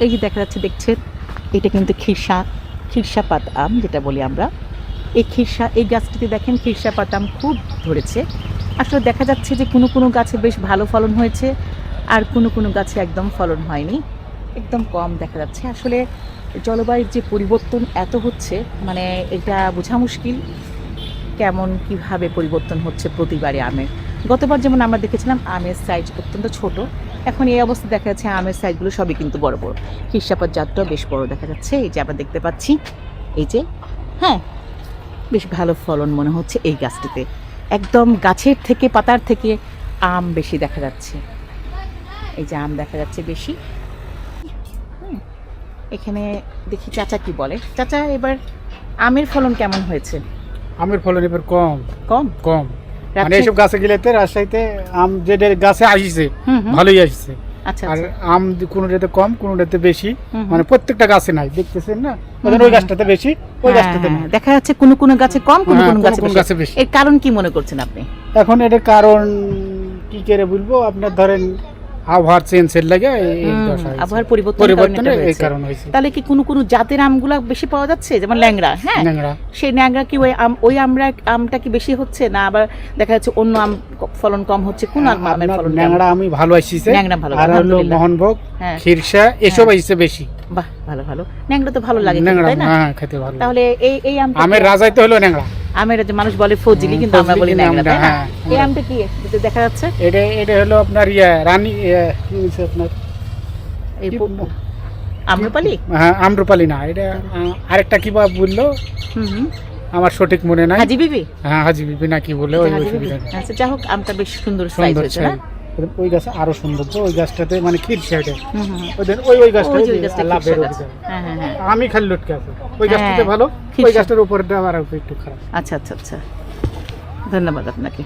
এই যে দেখা যাচ্ছে, দেখছেন? এটা কিন্তু খিরসা খিরসাপাত আম যেটা বলি আমরা। এই খিরসা, এই গাছটিতে দেখেন খিরসাপাত আম খুব ধরেছে। আসলে দেখা যাচ্ছে যে কোনো কোনো গাছে বেশ ভালো ফলন হয়েছে, আর কোনো কোনো গাছে একদম ফলন হয়নি। একদম কম দেখা যাচ্ছে। আসলে জলবায়ুর যে পরিবর্তন এত হচ্ছে মানে এটা বোঝা মুশকিল। কেমন, কীভাবে পরিবর্তন হচ্ছে প্রতিবারে আমের। গতবার যেমন আমরা দেখেছিলাম, আমের সাইজ অত্যন্ত ছোট। এখন এই অবস্থা দেখা যাচ্ছে আমের সাইজগুলো সবই কিন্তু বড় বড়। খিরসাপাত জাতটাও বেশ বড় দেখা যাচ্ছে। এই যে আবার দেখতে পাচ্ছি এই যে হ্যাঁ বেশ ভালো ফলন মনে হচ্ছে এই গাছটিতে। একদম গাছের থেকে পাতার থেকে আম বেশি দেখা যাচ্ছে। এই যে আম দেখা যাচ্ছে বেশি। এখানে দেখি চাচা কি বলে। চাচা এবার আমের ফলন কেমন হয়েছে? আমের ফলন এবার কম। কম? কম। মানে গাছে গেলেতে রাজশাহীতে আম যেটা গাছে আসিছে ভালোই আসছে। আচ্ছা আর আচ্ছা। আম কোনোটাতে কম কোনোটাতে বেশি। মানে প্রত্যেকটা গাছে নাই দেখতেছেন না? ওই গাছটাতে বেশি ওই হ্যাঁ, গাছটাতে হ্যাঁ, দেখা যাচ্ছে কোন কোন গাছে কম কোন কোন কোনো কোনো গাছে বেশি। গাছে বেশি। এর কারণ কি মনে করছেন আপনি? এখন এটা কারণ কি করে বলব? আপনার ধরেন আবহাওয়ার চেঞ্জের লাগে। আবহাওয়ার পরিবর্তন এই কারণ হয়েছে। তাহলে কি কোনো কোনো জাতের আমগুলা বেশি পাওয়া যাচ্ছে? যেমন ল্যাংড়া হ্যাঁ? সেই ন্যাংরা কি ওই আম ওই আমরা আমটা কি বেশি হচ্ছে না আবার দেখা যাচ্ছে অন্য আম ফলন কম হচ্ছে? কোন আম- আমের ফলন? ন্যাংরা আমি ভালো আসিছে। ন্যাংরা ভালো, আর হলো মোহনভোগ হ্যাঁ। খিরসা এসব আসছে বেশি। বাহ ভালো ভালো। ন্যাংরা তো ভালো লাগে তাই না? হ্যাঁ খেতে ভালো তাহলে এই এই আমটা আমের রাজাই তো হলো ন্যাংরা আমের যে মানুষ বলে ফজলি কিন্তু আমরা বলি ন্যাংরা তাই না? হ্যাঁ, এই আমটা কি? দেখা যাচ্ছে? এটা এটা হলো আপনার ইয়া রানী কি আপনার? এই আম্রপালি? হ্যাঁ আম্রপালি না এটা আরেকটা কি বা বলল? হুম আমার সঠিক মনে নাই। হাজি বিবি? হ্যাঁ হাজি বিবি না কি বলে ওই আচ্ছা যাই হোক আমটা বেশ সুন্দর সাইজ হয়েছে না। ওই গাছ আরও সুন্দর তো ওই গাছটাতে মানে ক্ষীর সাইডে। ওদের ওই ওই গাছটা লাভের। হ্যাঁ হ্যাঁ হ্যাঁ। আমি খালি লটকে আছে। ওই গাছটাতে ভালো ওই গাছটার উপরে আবার একটু খারাপ। আচ্ছা আচ্ছা আচ্ছা। ধন্যবাদ আপনাকে।